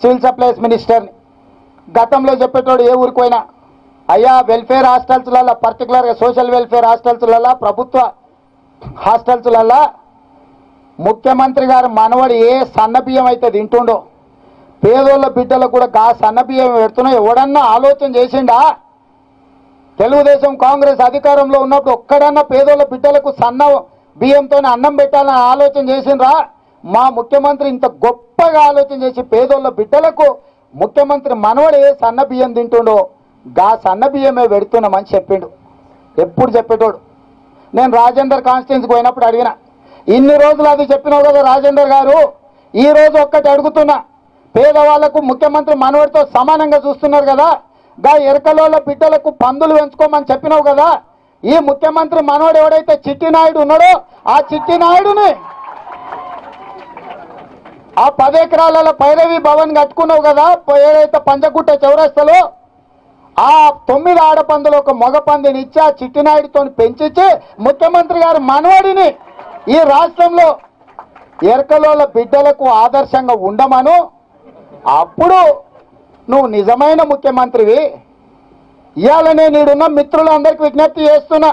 Civil supplies మినిస్టర్ని గతంలో చెప్పేటోడు ఏ ఊరికి పోయినా అయ్యా వెల్ఫేర్ హాస్టల్స్లలో పర్టికులర్గా సోషల్ వెల్ఫేర్ హాస్టల్స్లలో ప్రభుత్వ హాస్టల్స్లల్లో ముఖ్యమంత్రి గారు మనవడు ఏ సన్న బియ్యం అయితే తింటుండో పేదోళ్ళ బిడ్డలకు కూడా గా సన్న బియ్యం పెడుతున్నా ఎవడన్నా ఆలోచన చేసిండా? తెలుగుదేశం కాంగ్రెస్ అధికారంలో ఉన్నప్పుడు ఒక్కడన్నా పేదోళ్ళ బిడ్డలకు సన్న బియ్యంతో అన్నం పెట్టాలని ఆలోచన చేసిండ్రా? మా ముఖ్యమంత్రి ఇంత గొప్పగా ఆలోచన చేసి పేదోళ్ళ బిడ్డలకు ముఖ్యమంత్రి మనవడే సన్న బియ్యం తింటుండో గా సన్న బియ్యమే పెడుతున్నామని చెప్పిండు. ఎప్పుడు చెప్పేటోడు? నేను రాజేందర్ కాన్స్టిట్యున్సీకి పోయినప్పుడు అడిగిన. ఇన్ని రోజులు అది చెప్పినావు కదా రాజేందర్ గారు? ఈ రోజు ఒక్కటి అడుగుతున్నా. పేదవాళ్ళకు ముఖ్యమంత్రి మనవడితో సమానంగా చూస్తున్నారు కదా? గా ఎరకలోళ్ళ బిడ్డలకు పందులు పెంచుకోమని చెప్పినావు కదా? ఈ ముఖ్యమంత్రి మనవడు ఎవడైతే చిట్టి నాయుడు ఉన్నాడో ఆ చిట్టి నాయుడుని ఆ పది ఎకరాలలో పైరవి భవన్ కట్టుకున్నావు కదా ఏదైతే పంచగుట్ట చౌరస్తలో ఆ తొమ్మిది ఆడపందులు ఒక మగ పందిని ఇచ్చి ఆ చిట్టినాయుడితో పెంచిచ్చి ముఖ్యమంత్రి గారు మనవడిని ఈ రాష్ట్రంలో ఎరకలోల బిడ్డలకు ఆదర్శంగా ఉండమను. అప్పుడు నువ్వు నిజమైన ముఖ్యమంత్రివి. ఇవాళ నేను ఈడున్న మిత్రులందరికీ విజ్ఞప్తి చేస్తున్నా.